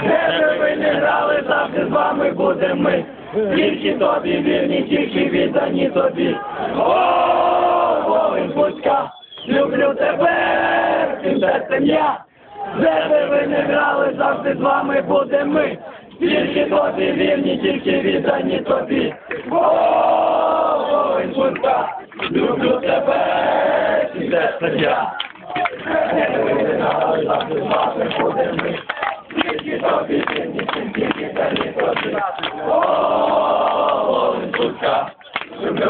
Де ви не грали, завжди з вами будемо ми. Тільки тобі вірні, тільки віддані тобі. О, Волинь Бузька, люблю тебе, всім серцем я. Де ви не грали, завжди з вами будемо ми. Тільки тобі вірні, тільки віддані тобі. О, Волинь Бузька, люблю тебе, всім серцем я.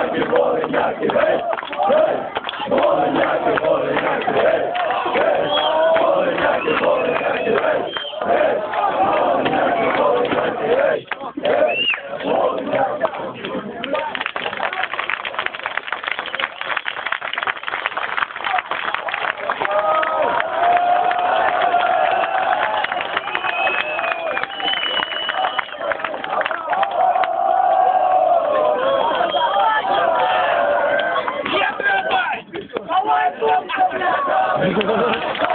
Woleniaki, Woleniaki, Thank you.